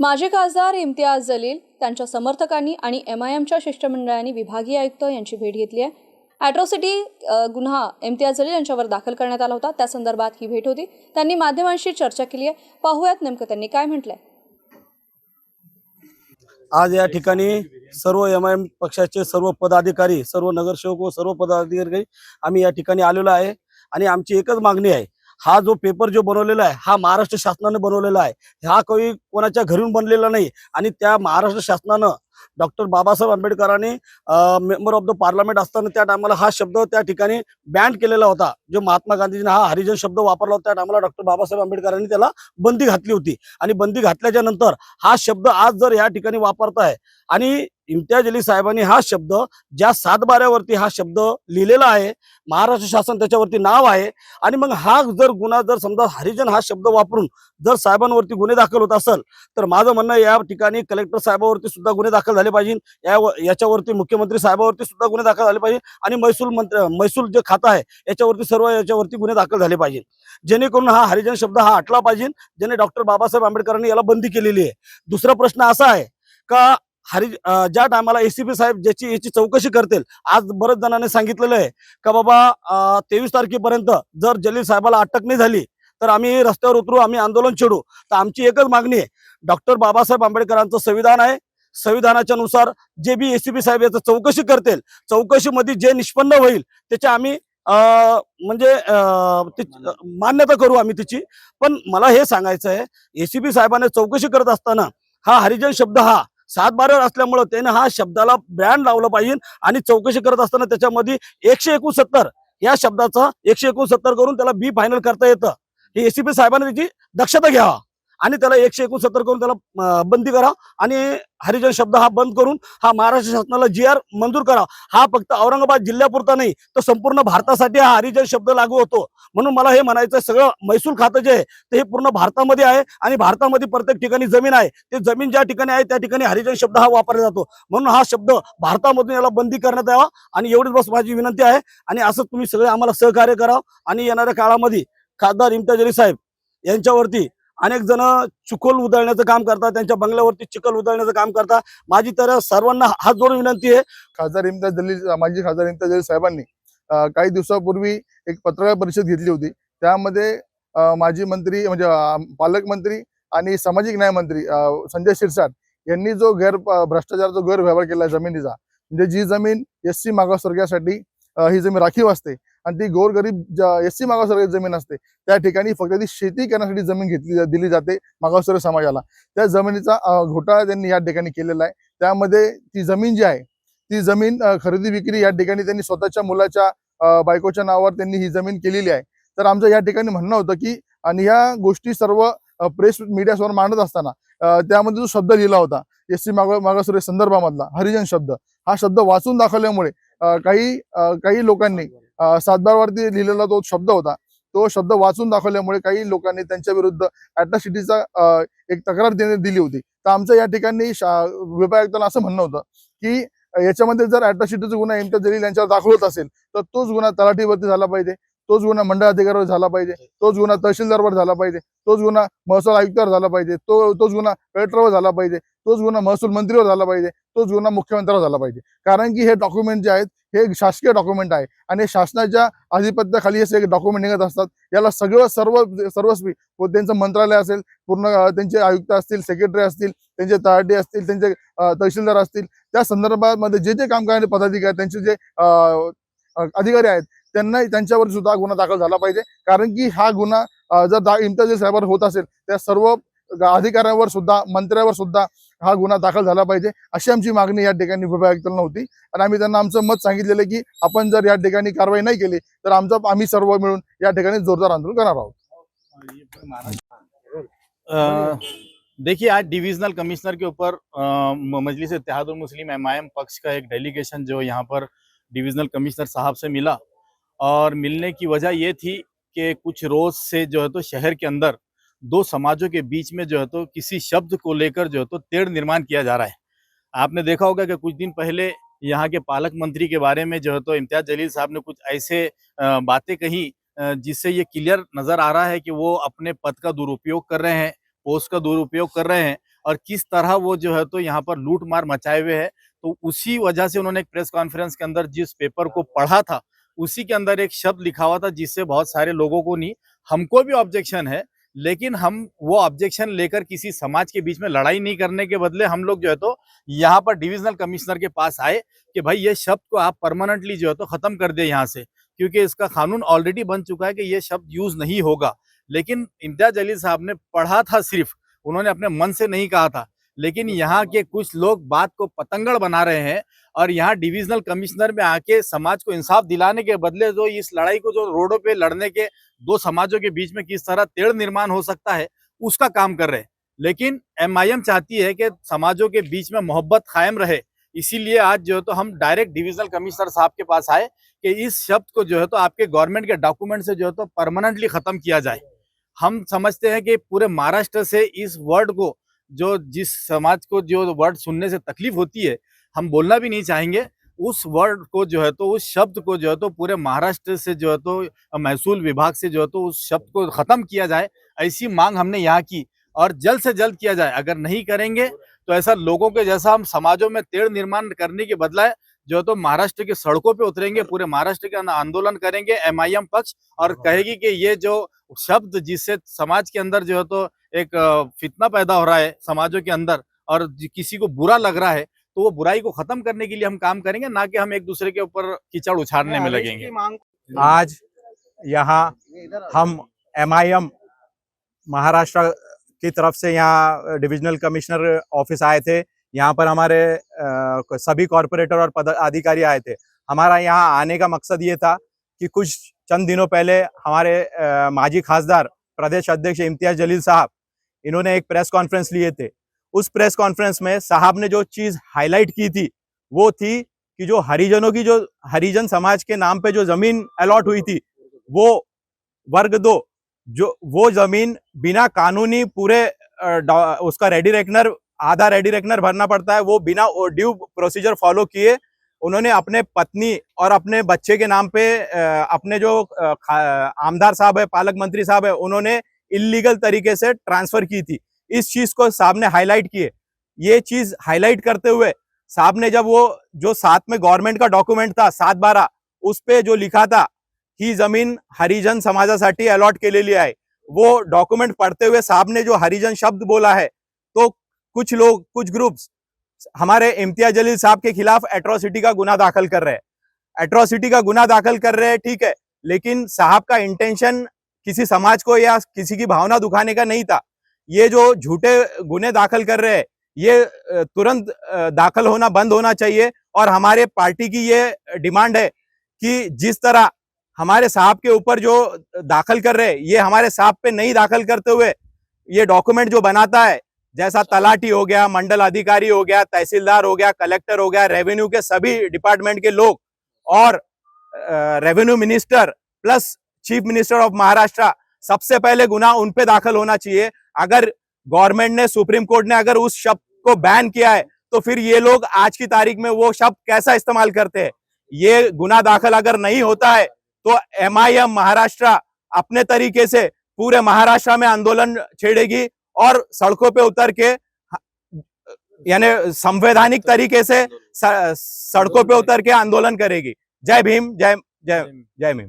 माजी खासदार इम्तियाज जलील त्यांच्या समर्थकांनी आणि एम आय एमच्या शिष्टमंडळाने विभागीय आयुक्त यांची भेट घेतली आहे. ॲट्रॉसिटी गुन्हा इम्तियाज जलील यांच्यावर दाखल करण्यात आला होता. त्या संदर्भात ही भेट होती. त्यांनी माध्यमांशी चर्चा केली आहे. पाहूयात नेमकं त्यांनी काय म्हटलंय. आज या ठिकाणी सर्व एम आय एम पक्षाचे सर्व पदाधिकारी सर्व नगरसेवक व सर्व पदाधिकारी आम्ही या ठिकाणी आलेलो आहे. आणि आमची एकच मागणी आहे हा जो पेपर जो बनवलेला आहे हा महाराष्ट्र शासनाने बनवलेला आहे. हा काही कोणाच्या घरून बनलेला नाही. आणि त्या महाराष्ट्र शासनानं डॉक्टर बाबासाहेब आंबेडकरांनी मेंबर ऑफ द पार्लमेंट असताना त्या टायमाला हा शब्द त्या ठिकाणी बॅन केलेला होता. जो महात्मा गांधीजीने हा हरिजन शब्द वापरला होता त्या टायमाला डॉक्टर बाबासाहेब आंबेडकरांनी त्याला बंदी घातली होती. आणि बंदी घातल्याच्या नंतर हा शब्द आज जर या ठिकाणी वापरताय आणि इम्तियाज अली साहेबांनी हा शब्द ज्या सातबाऱ्यावरती हा शब्द लिहिलेला आहे महाराष्ट्र शासन त्याच्यावरती नाव आहे. आणि मग हा जर गुन्हा जर समजा हरिजन हा शब्द वापरून जर साहेबांवरती गुन्हे दाखल होत असेल तर माझं म्हणणं या ठिकाणी कलेक्टर साहेबावरती सुद्धा गुन्हे दाखल झाले पाहिजे. या याच्यावरती मुख्यमंत्री साहेबावरती सुद्धा गुन्हे दाखल झाले पाहिजे. आणि महसूल मंत्री महसूल जे खातं आहे याच्यावरती सर्व याच्यावरती गुन्हे दाखल झाले पाहिजे. जेणेकरून हा हरिजन शब्द हा आटला पाहिजे ज्याने डॉक्टर बाबासाहेब आंबेडकरांनी याला बंदी केलेली आहे. दुसरा प्रश्न असा आहे का हरि ज्या टायमाला एसीपी साहेब ज्याची याची चौकशी करतील आज बरेच जणांनी सांगितलेलं आहे का बाबा तेवीस तारखेपर्यंत जर जलील साहेबाला अटक नाही झाली तर आम्ही रस्त्यावर उतरू आम्ही आंदोलन छेडू. तर आमची एकच मागणी आहे. डॉक्टर बाबासाहेब आंबेडकरांचं संविधान आहे. संविधानाच्या नुसार जे बी एसीपी साहेब याचं चौकशी करतील चौकशीमध्ये जे निष्पन्न होईल त्याचे आम्ही म्हणजे मान्यता करू आम्ही तिची. पण मला हे सांगायचं आहे एसीपी साहेबाने चौकशी करत असताना हा हरिजन शब्द हा सात बारावर असल्यामुळं त्यानं हा शब्दाला ब्रँड लावलं पाहिजे आणि चौकशी करत असताना त्याच्यामध्ये एकशे एकोणसत्तर या शब्दाचा एकशे एकोणसत्तर करून त्याला बी फायनल करता येतं. हे एसीपी साहेबांनी त्याची दक्षता घ्यावा. आणि त्याला एकशे एकोणसत्तर करून त्याला बंदी करा. आणि हरिजन शब्द हा बंद करून हा महाराष्ट्र शासनाला जी आर मंजूर करा. हा फक्त औरंगाबाद जिल्ह्यापुरता नाही तर संपूर्ण भारतासाठी हा हरिजन शब्द लागू होतो. म्हणून मला हे म्हणायचं सगळं महसूल खातं जे आहे ते हे पूर्ण भारतामध्ये आहे आणि भारतामध्ये प्रत्येक ठिकाणी जमीन आहे. ते जमीन ज्या ठिकाणी आहे त्या ठिकाणी हरिजन शब्द हा वापरला जातो. म्हणून हा शब्द भारतामधून याला बंदी करण्यात यावा. आणि एवढीच बस माझी विनंती आहे. आणि असं तुम्ही सगळे आम्हाला सहकार्य करा आणि येणाऱ्या काळामध्ये खासदार इम्तियाज अली साहेब यांच्यावरती अनेक जण चिखल उधळण्याचं काम करतात त्यांच्या बंगल्यावरती चिखल उधळण्याचं काम करतात. माझी तर सर्वांना हात जोडून विनंती आहे. खासदार इम्तियाज जलील माजी खासदार इम्तियाज जलील साहेबांनी काही दिवसापूर्वी एक पत्रकार परिषद घेतली होती. त्यामध्ये माजी मंत्री म्हणजे पालकमंत्री आणि सामाजिक न्याय मंत्री संजय शिरसाट यांनी जो गैर भ्रष्टाचाराचा गैरव्यवहार केला जमिनीचा म्हणजे जी जमीन एस सी मागासवर्गासाठी ही जमीन राखीव असते. आणि ती गोरगरीब एस सी मागासवर्गाची जमीन असते त्या ठिकाणी फक्त ती शेती करण्यासाठी जमीन घेतली दिली जाते मागासवर्ग समाजाला. त्या जमिनीचा घोटाळा त्यांनी या ठिकाणी केलेला आहे. त्यामध्ये ती जमीन जी आहे ती जमीन खरेदी विक्री या ठिकाणी त्यांनी स्वतःच्या मुलाच्या बायकोच्या नावावर त्यांनी ही जमीन केलेली आहे. तर आमचं या ठिकाणी म्हणणं होतं की आणि ह्या गोष्टी सर्व प्रेस मीडियासमोर मांडत असताना त्यामध्ये जो शब्द लिहिला होता एस सी माग मागासवर्ग संदर्भामधला हरिजन शब्द हा शब्द वाचून दाखवल्यामुळे काही काही लोकांनी सातबारवरती लिहिलेला तो शब्द होता. तो शब्द वाचून दाखवल्यामुळे काही लोकांनी त्यांच्या विरुद्ध अॅट्रॉसिटीचा एक तक्रार देणे दिली होती. तर आमचं या ठिकाणी शा- विभागायुक्तांना असं म्हणणं होतं की याच्यामध्ये जर अॅट्रॉसिटीचा गुन्हा इम्तियाज जलील यांच्यावर दाखल होत असेल तर तोच गुन्हा तलाठीवरती झाला पाहिजे. तोच गुन्हा मंडळ अधिकाऱ्यावर झाला पाहिजे. तोच गुन्हा तहसीलदारवर झाला पाहिजे. तोच गुन्हा महसूल आयुक्तावर झाला पाहिजे. तो तोच गुन्हा कलेक्टरवर झाला पाहिजे. तोच गुन्हा महसूल मंत्रीवर झाला पाहिजे. तोच गुन्हा मुख्यमंत्र्यावर झाला पाहिजे. कारण की हे डॉक्युमेंट जे आहेत हे शासकीय डॉक्युमेंट आहे. आणि हे शासनाच्या आधिपत्याखाली असे डॉक्युमेंट निघत असतात. याला सगळं सर्व सर्वस्वी त्यांचं मंत्रालय असेल पूर्ण त्यांचे आयुक्त असतील सेक्रेटरी असतील त्यांचे तलाठी असतील त्यांचे तहसीलदार असतील. त्या संदर्भामध्ये जे जे काम करणारे पदाधिकारी त्यांचे जे अधिकारी आहेत त्यांना त्यांच्यावर सुद्धा गुन्हा दाखल झाला पाहिजे. कारण की हा गुन्हा जर दा इम्तियाज साहेबांवर होत असेल त्या सर्व अधिकाऱ्यांवर सुद्धा मंत्र्यावर सुद्धा हा गुन्हा दाखल झाला पाहिजे. अशी आमची मागणी या ठिकाणी विभागायुक्तांना होती. आणि आम्ही त्यांना आमचं मत सांगितलेलं की आपण जर या ठिकाणी कारवाई नाही केली तर आमचं आम्ही सर्व मिळून या ठिकाणी जोरदार आंदोलन करणार आहोत. देखिए आज डिविजनल कमिश्नर के ऊपर अ, म- मजलिस इत्तेहादुल मुस्लिम एम पक्ष का एक डेलीगेशन जो यहाँ पर डिविजनल कमिश्नर साहब से मिला और मिलने की वजह ये थी कि कुछ रोज से जो है तो शहर के अंदर दो समाजों के बीच में जो है तो किसी शब्द को लेकर जो है तो तेड़ निर्माण किया जा रहा है। आपने देखा होगा कि कुछ दिन पहले यहाँ के पालक मंत्री के बारे में जो है तो इम्तियाज़ जलील साहब ने कुछ ऐसे बातें कही जिससे ये क्लियर नज़र आ रहा है कि वो अपने पद का दुरुपयोग कर रहे हैं, पोस्ट का दुरुपयोग कर रहे हैं और किस तरह वो जो है तो यहाँ पर लूट मार मचाए हुए है। तो उसी वजह से उन्होंने एक प्रेस कॉन्फ्रेंस के अंदर जिस पेपर को पढ़ा था उसी के अंदर एक शब्द लिखा हुआ था जिससे बहुत सारे लोगों को नहीं, हमको भी ऑब्जेक्शन है, लेकिन हम वो ऑब्जेक्शन लेकर किसी समाज के बीच में लड़ाई नहीं करने के बदले हम लोग जो है तो यहाँ पर डिविजनल कमिश्नर के पास आए कि भाई ये शब्द को आप परमानेंटली जो है तो खत्म कर दे यहाँ से, क्योंकि इसका कानून ऑलरेडी बन चुका है कि ये शब्द यूज़ नहीं होगा। लेकिन इम्तियाज़ अली साहब ने पढ़ा था सिर्फ़, उन्होंने अपने मन से नहीं कहा था। लेकिन यहाँ के कुछ लोग बात को पतंगड़ बना रहे हैं और यहाँ डिविजनल कमिश्नर में आके समाज को इंसाफ दिलाने के बदले जो इस लड़ाई को जो रोडों पे लड़ने के दो समाजों के बीच में किस तरह तेड़ निर्माण हो सकता है, उसका काम कर रहे हैं। लेकिन एमआईएम चाहती है कि समाजों के बीच में मोहब्बत कायम रहे, इसीलिए आज जो है तो हम डायरेक्ट डिविजनल कमिश्नर साहब के पास आए कि इस शब्द को जो है तो आपके गवर्नमेंट के डॉक्यूमेंट से जो है तो परमानेंटली खत्म किया जाए। हम समझते हैं कि पूरे महाराष्ट्र से इस वर्ड को जो जिस समाज को जो वर्ड सुनने से तकलीफ़ होती है, हम बोलना भी नहीं चाहेंगे। उस वर्ड को जो है तो उस शब्द को जो है तो पूरे महाराष्ट्र से जो है तो महसूल विभाग से जो है तो उस शब्द को खत्म किया जाए, ऐसी मांग हमने यहाँ की। और जल्द से जल्द किया जाए। अगर नहीं करेंगे तो ऐसा लोगों के जैसा हम समाजों में तेड़ निर्माण करने के बदलाए, जो है तो महाराष्ट्र की सड़कों पे उतरेंगे, पूरे महाराष्ट्र के आंदोलन करेंगे एमआईएम पक्ष, और कहेगी कि ये जो शब्द जिससे समाज के अंदर जो है तो एक फितना पैदा हो रहा है समाजों के अंदर और किसी को बुरा लग रहा है तो वो बुराई को खत्म करने के लिए हम काम करेंगे ना कि हम एक दूसरे के ऊपर कीचड़ उछाड़ने में लगेंगे। आज यहाँ हम एमआईएम महाराष्ट्र की तरफ़ से यहाँ डिविजनल कमिश्नर ऑफ़िस आए थे यहाँ पर हमारे सभी कॉरपोरेटर और पदाधिकारी आए थे। हमारा यहाँ आने का मकसद ये था कि कुछ चंद दिनों पहले हमारे माजी खासदार प्रदेश अध्यक्ष इम्तियाज़ जलील साहब इन्होंने एक प्रेस कॉन्फ्रेंस लिए थे। उस प्रेस कॉन्फ्रेंस में साहब ने जो चीज़ हाईलाइट की थी, वो थी कि जो हरिजनों की जो, हरिजन समाज के नाम पे जो ज़मीन अलॉट हुई थी, वो वर्ग दो, जो, वो ज़मीन बिना कानूनी पूरे उसका रेडी रेकनर आधा रेडी रेकनर भरना पड़ता है, वो बिना ड्यू प्रोसीजर फॉलो किए उन्होंने अपने पत्नी और अपने बच्चे के नाम पे अपने जो आमदार साहब है, पालक मंत्री साहब है, उन्होंने इलीगल तरीके से ट्रांसफ़र की थी। इस चीज़ को साहब ने हाईलाइट किए। ये चीज़ हाईलाइट करते हुए साहब ने जब वो जो साथ में गवर्नमेंट का डॉक्यूमेंट था, सात बारह, उस पे जो लिखा था, ही ज़मीन हरिजन समाजासाठी अलॉट केलेली आहे वो डॉक्यूमेंट पढ़ते हुए साहब ने जो हरिजन शब्द बोला है तो कुछ लोग, कुछ ग्रुप्स, हमारे इम्तियाज़ जलील साहब के खिलाफ एट्रोसिटी का गुना दाखिल कर रहे हैं। एट्रोसिटी का गुना दाखिल कर रहे हैं, ठीक है, लेकिन साहब का इंटेंशन किसी समाज को या किसी की भावना दुखाने का नहीं था। ये जो झूठे गुने दाखिल कर रहे हैं ये तुरंत दाखिल होना बंद होना चाहिए और हमारे पार्टी की ये डिमांड है कि जिस तरह हमारे साहब के ऊपर जो दाखिल कर रहे हैं ये हमारे साहब पे नहीं दाखिल करते हुए ये डॉक्यूमेंट जो बनाता है जैसा तलाटी हो गया मंडल अधिकारी हो गया तहसीलदार हो गया कलेक्टर हो गया रेवेन्यू के सभी डिपार्टमेंट के लोग और revenue minister plus chief minister of Maharashtra सबसे पहले गुना उन पे दाखिल होना चाहिए। अगर गवर्नमेंट ने सुप्रीम कोर्ट ने अगर उस शब्द को बैन किया है तो फिर ये लोग आज की तारीख में वो शब्द कैसा इस्तेमाल करते हैं? ये गुना दाखिल अगर नहीं होता है तो एमआईएम महाराष्ट्र अपने तरीके से पूरे महाराष्ट्र में आंदोलन छेड़ेगी और सड़कों पे उतर के यानी संवैधानिक तरीके से सड़कों पे उतर के आंदोलन करेगी। जय भीम जय जय जय भीम।